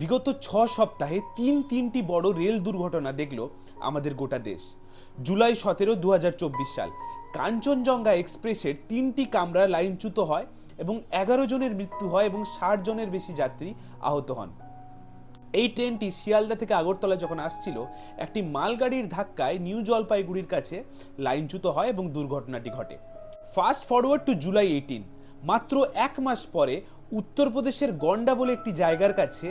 বিগত ছ সপ্তাহে তিন তিনটি বড় রেল দুর্ঘটনা দেখল আমাদের গোটা দেশ। জুলাই সতেরো দু সাল, কাঞ্চনজঙ্ঘা এক্সপ্রেসের তিনটি কামরা লাইনচ্যুত হয় এবং এগারো জনের মৃত্যু হয় এবং ষাট জনের বেশি যাত্রী আহত হন। এই ট্রেনটি শিয়ালদা থেকে আগরতলা যখন আসছিল, একটি মালগাড়ির ধাক্কায় নিউ জলপাইগুড়ির কাছে লাইনচ্যুত হয় এবং দুর্ঘটনাটি ঘটে। Fast forward to July eighteen মাত্র এক মাস পরে উত্তরপ্রদেশের গন্ডা বলে একটি জায়গার কাছে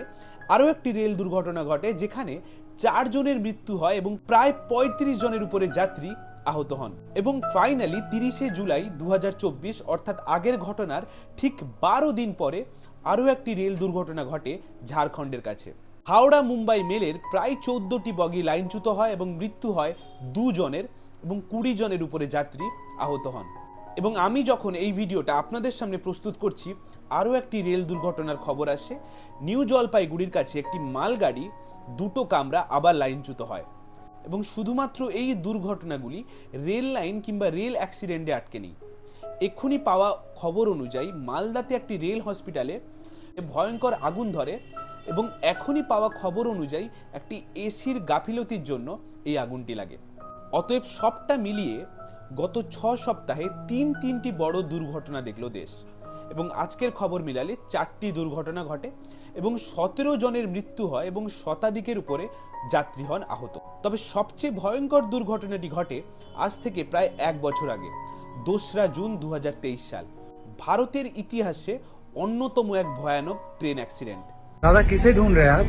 আরও একটি রেল দুর্ঘটনা ঘটে যেখানে চারজনের মৃত্যু হয় এবং প্রায় পঁয়ত্রিশ জনের উপরে যাত্রী আহত হন। এবং ফাইনালি তিরিশে জুলাই দু হাজার চব্বিশ, অর্থাৎ আগের ঘটনার ঠিক বারো দিন পরে আরও একটি রেল দুর্ঘটনা ঘটে ঝাড়খণ্ডের কাছে। হাওড়া মুম্বাই মেলের প্রায় চোদ্দটি বগি লাইনচ্যুত হয় এবং মৃত্যু হয় দুজনের এবং কুড়ি জনের উপরে যাত্রী আহত হন। এবং আমি যখন এই ভিডিওটা আপনাদের সামনে প্রস্তুত করছি, আরও একটি রেল দুর্ঘটনার খবর আসে। নিউ জলপাইগুড়ির কাছে একটি মালগাড়ি, দুটো কামরা আবার লাইনচ্যুত হয় এবং শুধুমাত্র এই দুর্ঘটনাগুলি রেল লাইন কিংবা রেল অ্যাক্সিডেন্টে আটকে নেই। এক্ষুনি পাওয়া খবর অনুযায়ী মালদাতে একটি রেল হসপিটালে ভয়ঙ্কর আগুন ধরে এবং এখনই পাওয়া খবর অনুযায়ী একটি এসির গাফিলতির জন্য এই আগুনটি লাগে। অতএব সবটা মিলিয়ে গত ছ সপ্তাহে তিন তিনটি বড় দুর্ঘটনা দেখল দেশ। এবং আজকের খবর মিলালে চারটি দুর্ঘটনা ঘটে এবং সতেরো জনের মৃত্যু হয় এবং শতাধিকের উপরে যাত্রী হন আহত। তবে সবচেয়ে ভয়ঙ্কর দুর্ঘটনাটি ঘটে আজ থেকে প্রায় এক বছর আগে দোসরা জুন দু হাজার তেইশ সাল। ভারতের ইতিহাসে অন্যতম এক ভয়ানক ট্রেন অ্যাক্সিডেন্ট। দাদা কিসে ঢুঁড় রে আপ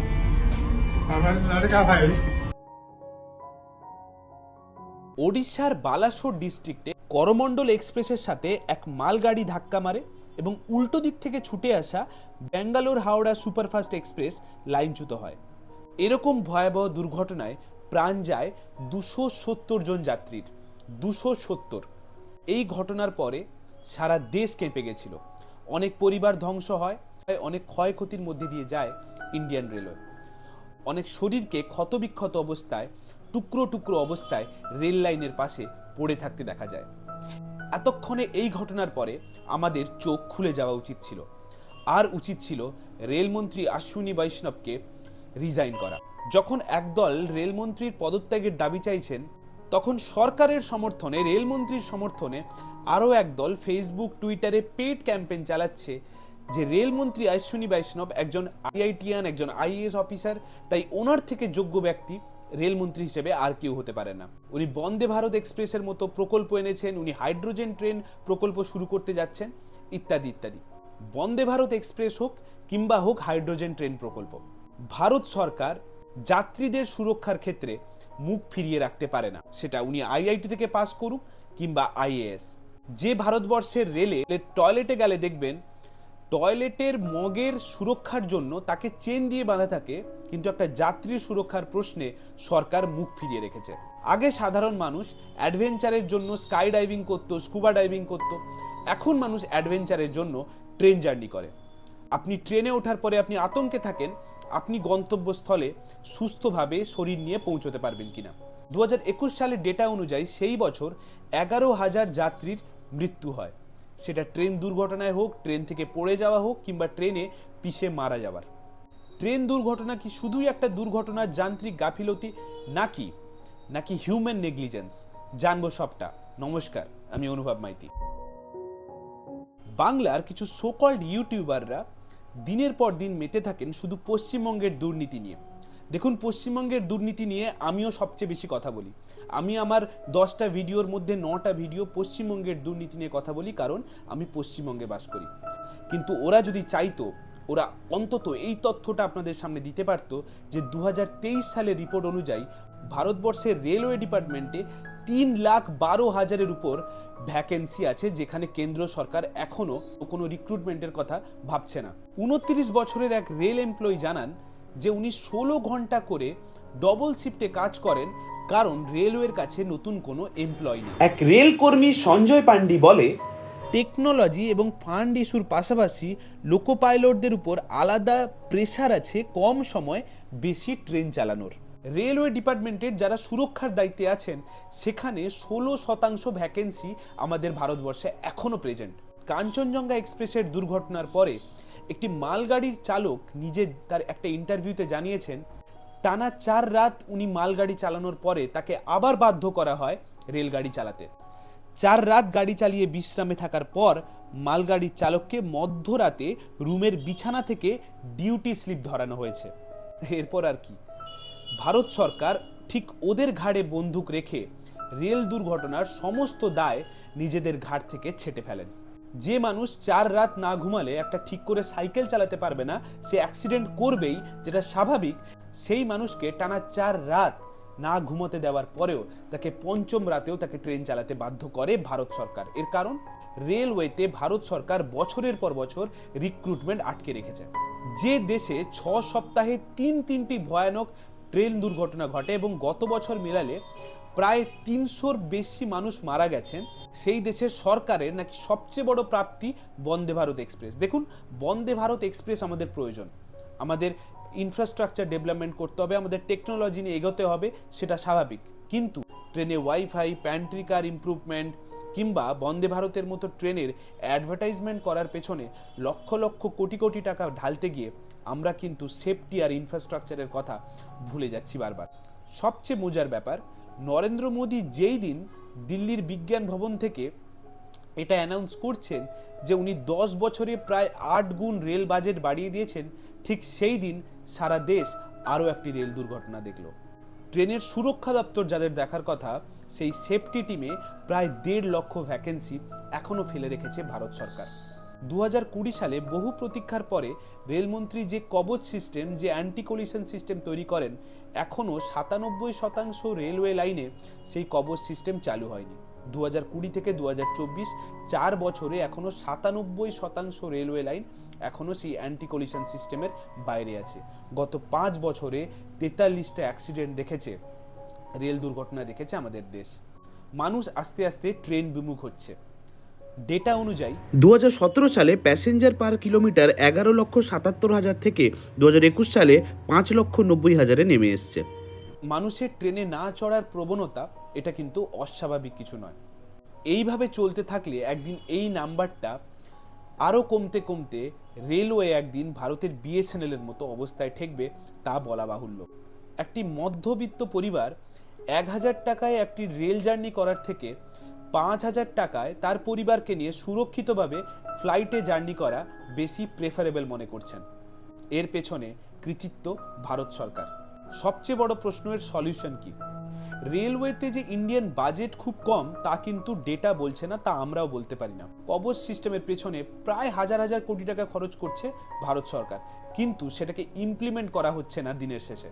ওড়িশার বালাসোর ডিস্ট্রিক্টে করমণ্ডল এক্সপ্রেসের সাথে এক মালগাড়ি ধাক্কা মারে এবং উল্টো দিক থেকে ছুটে আসা ব্যাঙ্গালোর হাওড়া সুপারফাস্ট এক্সপ্রেস লাইনচ্যুত হয়। এরকম ভয়াবহ দুর্ঘটনায় প্রাণ যায় দুশো সত্তর জন যাত্রীর, দুশো সত্তর। এই ঘটনার পরে সারা দেশ কেঁপে গেছিল। অনেক পরিবার ধ্বংস হয়, অনেক ক্ষয়ক্ষতির মধ্যে দিয়ে যায় ইন্ডিয়ান রেলওয়ে। অনেক শরীরকে ক্ষতবিক্ষত অবস্থায় টুকরো টুকরো অবস্থায় রেল লাইনের পাশে পড়ে থাকতে দেখা যায়। এতক্ষণে এই ঘটনার পরে আমাদের চোখ খুলে যাওয়া উচিত ছিল। আর উচিত ছিল রেলমন্ত্রী আশ্বিনী বৈষ্ণবকে রিজাইন করা। যখন একদল রেলমন্ত্রীর পদত্যাগের দাবি চাইছেন, তখন সরকারের সমর্থনে, রেলমন্ত্রীর সমর্থনে আরও একদল ফেসবুক টুইটারে পেড ক্যাম্পেইন চালাচ্ছে যে রেলমন্ত্রী অশ্বিনী বৈষ্ণব একজন আইআইটিয়ান, একজন আইএএস অফিসার তাই ওনার থেকে যোগ্য ব্যক্তি রেলমন্ত্রী হিসেবে আর কেউ হতে পারে না। উনি বন্দে ভারত এক্সপ্রেসের মতো প্রকল্প এনেছেন, উনি হাইড্রোজেন ট্রেন প্রকল্প শুরু করতে যাচ্ছেন, ইত্যাদি ইত্যাদি। বন্দে ভারত এক্সপ্রেস হোক কিংবা হোক হাইড্রোজেন ট্রেন প্রকল্প, ভারত সরকার যাত্রীদের সুরক্ষার ক্ষেত্রে মুখ ফিরিয়ে রাখতে পারে না। সেটা উনি আইআইটি থেকে পাস করুক কিংবা আইএএস। যে ভারতবর্ষের রেলে টয়লেটে গেলে দেখবেন টয়লেটের মগের সুরক্ষার জন্য তাকে চেন দিয়ে বাঁধা থাকে, কিন্তু একটা যাত্রীর সুরক্ষার প্রশ্নে সরকার মুখ ফিরিয়ে রেখেছে। আগে সাধারণ মানুষ অ্যাডভেঞ্চারের জন্য স্কাই ডাইভিং করতো, স্কুবা ডাইভিং করতো। এখন মানুষ অ্যাডভেঞ্চারের জন্য ট্রেন জার্নি করে। আপনি ট্রেনে ওঠার পরে আপনি আতঙ্কে থাকেন, আপনি গন্তব্যস্থলে সুস্থভাবে শরীর নিয়ে পৌঁছতে পারবেন কিনা। দু হাজার একুশ সালের ডেটা অনুযায়ী সেই বছর এগারো হাজার যাত্রীর মৃত্যু হয়। সেটা ট্রেন দুর্ঘটনায় হোক, ট্রেন থেকে পড়ে যাওয়া হোক, কিংবা ট্রেনে পিষে মারা যাওয়ার। ট্রেন দুর্ঘটনা কি শুধুই একটা দুর্ঘটনার যান্ত্রিক গাফিলতি, নাকি নাকি হিউম্যান নেগলিজেন্স জানব সবটা। নমস্কার, আমি অনুভব মাইতি। বাংলার কিছু সোকল্ড ইউটিউবাররা দিনের পর দিন মেতে থাকেন শুধু পশ্চিমবঙ্গের দুর্নীতি নিয়ে। দেখুন, পশ্চিমবঙ্গের দুর্নীতি নিয়ে আমিও সবচেয়ে বেশি কথা বলি। আমি আমার দশটা ভিডিওর মধ্যে নটা ভিডিও পশ্চিমবঙ্গের দুর্নীতি নিয়ে কথা বলি, কারণ আমি পশ্চিমবঙ্গে বাস করি। কিন্তু ওরা যদি চাইতো, ওরা অন্তত এই তথ্যটা আপনাদের সামনে দিতে পারতো যে দু হাজার তেইশ সালের রিপোর্ট অনুযায়ী ভারতবর্ষের রেলওয়ে ডিপার্টমেন্টে তিন লাখ বারো হাজারের উপর ভ্যাকেন্সি আছে, যেখানে কেন্দ্র সরকার এখনও কোনো রিক্রুটমেন্টের কথা ভাবছে না। উনত্রিশ বছরের এক রেল এমপ্লয়ি জানান যে উনি ষোলো ঘণ্টা করে ডবল শিফটে কাজ করেন কারণ রেলওয়ের কাছে নতুন কোনো এমপ্লয় নেই। এক রেল কর্মী সঞ্জয় পান্ডি বলে টেকনোলজি এবং ফান্ড ইস্যুর পাশাপাশি লোকো পাইলটদের উপর আলাদা প্রেশার আছে কম সময় বেশি ট্রেন চালানোর। রেলওয়ে ডিপার্টমেন্টের যারা সুরক্ষার দায়িত্বে আছেন সেখানে ষোলো শতাংশ ভ্যাকেন্সি আমাদের ভারতবর্ষে এখনও প্রেজেন্ট কাঞ্চনজঙ্ঘা এক্সপ্রেসের দুর্ঘটনার পরে একটি মালগাড়ির চালক নিজে তার একটা ইন্টারভিউতে জানিয়েছেন, টানা চার রাত উনি মালগাড়ি চালানোর পরে তাকে আবার বাধ্য করা হয় রেলগাড়ি চালাতে। চার রাত গাড়ি চালিয়ে বিশ্রামে থাকার পর মালগাড়ির চালককে মধ্যরাতে রুমের বিছানা থেকে ডিউটি স্লিপ ধরানো হয়েছে। এরপর আর কি। ভারত সরকার ঠিক ওদের ঘাড়ে বন্দুক রেখে রেল দুর্ঘটনার সমস্ত দায় নিজেদের ঘাট থেকে ছেটে ফেলেন। যে মানুষ চার রাত না ঘুমালে একটা ঠিক করে সাইকেল চালাতে পারবে না, সে অ্যাক্সিডেন্ট করবেই, যেটা স্বাভাবিক, সেই মানুষকে টানা চার রাত না ঘুমোতে দেওয়ার পরেও তাকে পঞ্চম রাতেও তাকে ট্রেন চালাতে বাধ্য করে ভারত সরকার। এর কারণ, রেলওয়েতে ভারত সরকার বছরের পর বছর রিক্রুটমেন্ট আটকে রেখেছে। যে দেশে ছ সপ্তাহে তিন তিনটি ভয়ানক ট্রেন দুর্ঘটনা ঘটে এবং গত বছর মিলালে প্রায় তিনশোর বেশি মানুষ মারা গেছেন সেই দেশের সরকারের নাকি সবচেয়ে বড় প্রাপ্তি বন্দে ভারত এক্সপ্রেস। দেখুন, বন্দে ভারত এক্সপ্রেস আমাদের প্রয়োজন। আমাদের ইনফ্রাস্ট্রাকচার ডেভেলপমেন্ট করতে হবে, আমাদের টেকনোলজি নিয়ে এগোতে হবে, সেটা স্বাভাবিক। কিন্তু ট্রেনে ওয়াইফাই প্যান্ট্রি কার ইমপ্রুভমেন্ট কিংবা বন্দে ভারতের মতো ট্রেনের অ্যাডভার্টাইজমেন্ট করার পেছনে লক্ষ লক্ষ কোটি কোটি টাকা ঢালতে গিয়ে আমরা কিন্তু সেফটি আর ইনফ্রাস্ট্রাকচারের কথা ভুলে যাচ্ছি বারবার। সবচেয়ে মজার ব্যাপার নরেন্দ্র মোদী যেই দিন দিল্লির বিজ্ঞান ভবন থেকে এটা অ্যানাউন্স করছেন যে উনি দশ বছরে প্রায় আট গুণ রেল বাজেট বাড়িয়ে দিয়েছেন, ঠিক সেই দিন সারা দেশ আরও একটি রেল দুর্ঘটনা দেখল। ট্রেনের সুরক্ষা দপ্তর যাদের দেখার কথা, সেই সেফটি টিমে প্রায় দেড় লক্ষ ভ্যাকেন্সি এখনও ফেলে রেখেছে ভারত সরকার। দু সালে বহু প্রতীক্ষার পরে রেলমন্ত্রী যে কবচ সিস্টেম, যে অ্যান্টি কলিশন সিস্টেম তৈরি করেন, এখনও সাতানব্বই শতাংশ রেলওয়ে লাইনে সেই কবচ সিস্টেম চালু হয়নি। দু হাজার কুড়ি থেকে দু হাজার চব্বিশ চার বছরে এখনও সাতানব্বই শতাংশ রেলওয়ে লাইন এখনও সেই অ্যান্টি কলিশন সিস্টেমের বাইরে আছে। গত পাঁচ বছরে তেতাল্লিশটা অ্যাক্সিডেন্ট দেখেছে, রেল দুর্ঘটনা দেখেছে আমাদের দেশ। মানুষ আস্তে আস্তে ট্রেন বিমুখ হচ্ছে। ডেটা অনুযায়ী দু হাজার সতেরো সালে প্যাসেঞ্জার পার কিলোমিটার এগারো লক্ষ সাতাত্তর হাজার থেকে দু একুশ সালে পাঁচ লক্ষ নব্বই হাজারে নেমে এসছে। মানুষের ট্রেনে না চড়ার প্রবণতা এটা কিন্তু অস্বাভাবিক কিছু নয়। এইভাবে চলতে থাকলে একদিন এই নাম্বারটা আরও কমতে কমতে রেলওয়ে একদিন ভারতের বিএসএনএলের মতো অবস্থায় ঠেকবে তা বলা বাহুল্য। একটি মধ্যবিত্ত পরিবার এক হাজার টাকায় একটি রেল জার্নি করার থেকে পাঁচ হাজার টাকায় তার পরিবারকে নিয়ে সুরক্ষিতভাবে ফ্লাইটে জার্নি করা বেশি প্রেফারেবল মনে করছেন। এর পেছনে কৃতিত্ব ভারত সরকার। সবচেয়ে বড় প্রশ্নের সলিউশন কি? রেলওয়েতে যে ইন্ডিয়ান বাজেট খুব কম, তা কিন্তু ডেটা বলছে না, তা আমরাও বলতে পারি না। কবচ সিস্টেমের পেছনে প্রায় হাজার হাজার কোটি টাকা খরচ করছে ভারত সরকার। কিন্তু সেটাকে ইমপ্লিমেন্ট করা হচ্ছে না দিনের শেষে।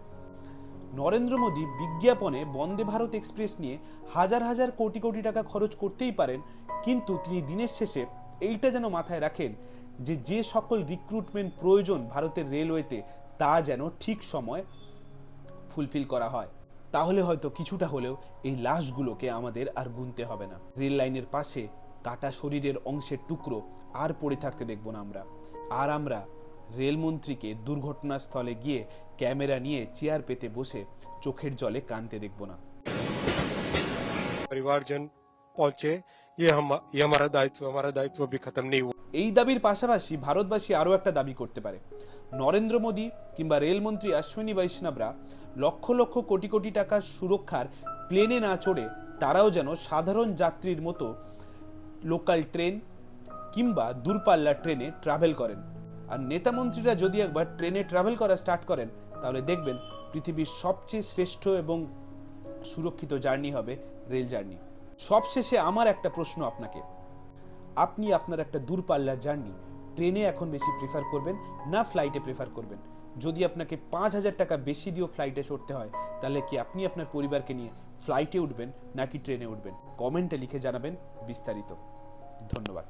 নরেন্দ্র মোদী বিজ্ঞাপনে বন্দে ভারত এক্সপ্রেস নিয়ে হাজার হাজার কোটি কোটি টাকা খরচ করতেই পারেন, কিন্তু তিনি দিনের শেষে এইটা যেন মাথায় রাখেন যে যে সকল রিক্রুটমেন্ট প্রয়োজন ভারতের রেলওয়েতে তা যেন ঠিক সময় ফুলফিল করা হয়। তাহলে হয়তো কিছুটা হলেও এই লাশগুলোকে আমাদের আর গুনতে হবে না। রেল লাইনের পাশে কাটা শরীরের অংশের টুকরো আর পড়ে থাকতে দেখব না আমরা। আর আমরা রেলমন্ত্রীকে দুর্ঘটনাস্থলে গিয়ে ক্যামেরা নিয়ে চেয়ার পেতে বসে চোখের জলে কানতে দেখব না परिवारजन पहुंचे ये हम ये हमारा दायित्व हमारा दायित्व अभी खत्म नहीं हुआ এই দাবির পাশাপাশি ভারতবাসী আরও একটা দাবি করতে পারে নরেন্দ্র মোদী কিংবা রেলমন্ত্রী অশ্বিনী বৈষ্ণবরা লক্ষ লক্ষ কোটি কোটি টাকার সুরক্ষার প্লেনে না চড়ে তারাও যেন সাধারণ যাত্রীর মতো লোকাল ট্রেন কিংবা দূরপাল্লার ট্রেনে ট্রাভেল করেন আর নেতা মন্ত্রীরা যদি একবার ট্রেনে ট্রাভেল করা স্টার্ট করেন তাহলে দেখবেন পৃথিবীর সবচেয়ে শ্রেষ্ঠ এবং সুরক্ষিত জার্নি হবে রেল জার্নি। সবশেষে আমার একটা প্রশ্ন আপনাকে। আপনি আপনার একটা দূরপাল্লার জার্নি, ট্রেনে এখন বেশি প্রেফার করবেন না ফ্লাইটে প্রেফার করবেন? যদি আপনাকে পাঁচ হাজার টাকা বেশি দিয়েও ফ্লাইটে চড়তে হয়, তাহলে কি আপনি আপনার পরিবারকে নিয়ে ফ্লাইটে উঠবেন নাকি ট্রেনে উঠবেন? কমেন্টে লিখে জানাবেন বিস্তারিত। ধন্যবাদ।